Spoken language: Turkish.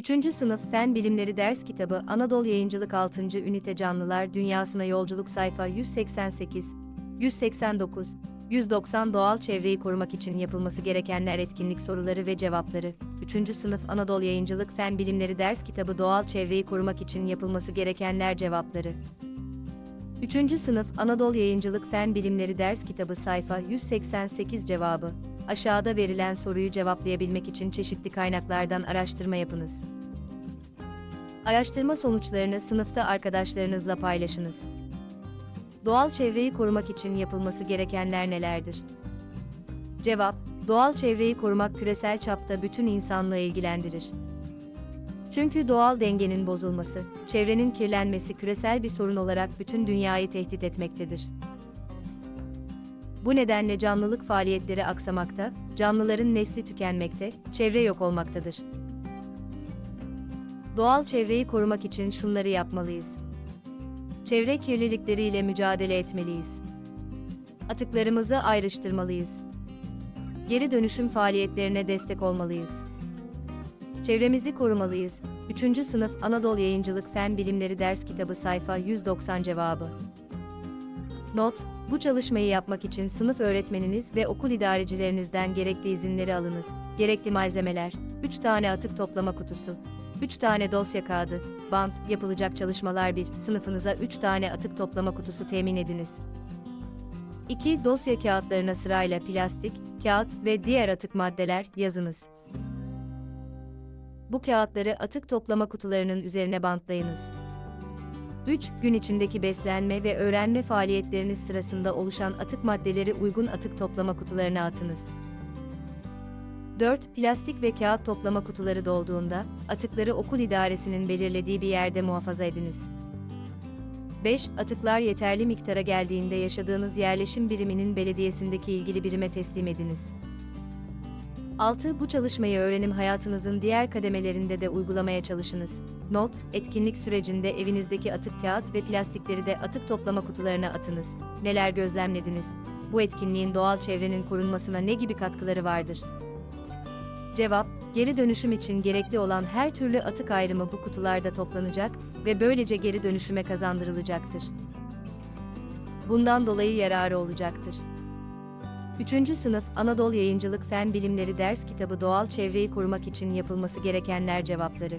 3. Sınıf Fen Bilimleri Ders Kitabı Anadolu Yayıncılık 6. Ünite Canlılar Dünyasına Yolculuk Sayfa 188, 189, 190 Doğal çevreyi korumak için yapılması gerekenler etkinlik soruları ve cevapları. 3. Sınıf Anadolu Yayıncılık Fen Bilimleri Ders Kitabı Doğal çevreyi korumak için yapılması gerekenler cevapları. 3. Sınıf Anadolu Yayıncılık Fen Bilimleri Ders Kitabı sayfa 188 cevabı. Aşağıda verilen soruyu cevaplayabilmek için çeşitli kaynaklardan araştırma yapınız. Araştırma sonuçlarını sınıfta arkadaşlarınızla paylaşınız. Doğal çevreyi korumak için yapılması gerekenler nelerdir? Cevap: Doğal çevreyi korumak küresel çapta bütün insanlığı ilgilendirir. Çünkü doğal dengenin bozulması, çevrenin kirlenmesi küresel bir sorun olarak bütün dünyayı tehdit etmektedir. Bu nedenle canlılık faaliyetleri aksamakta, canlıların nesli tükenmekte, çevre yok olmaktadır. Doğal çevreyi korumak için şunları yapmalıyız. Çevre kirlilikleriyle mücadele etmeliyiz. Atıklarımızı ayrıştırmalıyız. Geri dönüşüm faaliyetlerine destek olmalıyız. Çevremizi korumalıyız. 3. Sınıf Anadolu Yayıncılık Fen Bilimleri Ders Kitabı sayfa 190 cevabı. Not: Bu çalışmayı yapmak için sınıf öğretmeniniz ve okul idarecilerinizden gerekli izinleri alınız. Gerekli malzemeler: 3 tane atık toplama kutusu, 3 tane dosya kağıdı, bant, yapılacak çalışmalar 1. Sınıfınıza 3 tane atık toplama kutusu temin ediniz. 2. Dosya kağıtlarına sırayla plastik, kağıt ve diğer atık maddeler yazınız. Bu kağıtları atık toplama kutularının üzerine bantlayınız. 3. Gün içindeki beslenme ve öğrenme faaliyetleriniz sırasında oluşan atık maddeleri uygun atık toplama kutularına atınız. 4. Plastik ve kağıt toplama kutuları dolduğunda, atıkları okul idaresinin belirlediği bir yerde muhafaza ediniz. 5. Atıklar yeterli miktara geldiğinde yaşadığınız yerleşim biriminin belediyesindeki ilgili birime teslim ediniz. 6. Bu çalışmayı öğrenim hayatınızın diğer kademelerinde de uygulamaya çalışınız. Not, etkinlik sürecinde evinizdeki atık kağıt ve plastikleri de atık toplama kutularına atınız. Neler gözlemlediniz? Bu etkinliğin doğal çevrenin korunmasına ne gibi katkıları vardır? Cevap, geri dönüşüm için gerekli olan her türlü atık ayrımı bu kutularda toplanacak ve böylece geri dönüşüme kazandırılacaktır. Bundan dolayı yararı olacaktır. 3. Sınıf Anadolu Yayıncılık Fen Bilimleri Ders Kitabı Doğal Çevreyi Korumak için yapılması gerekenler cevapları.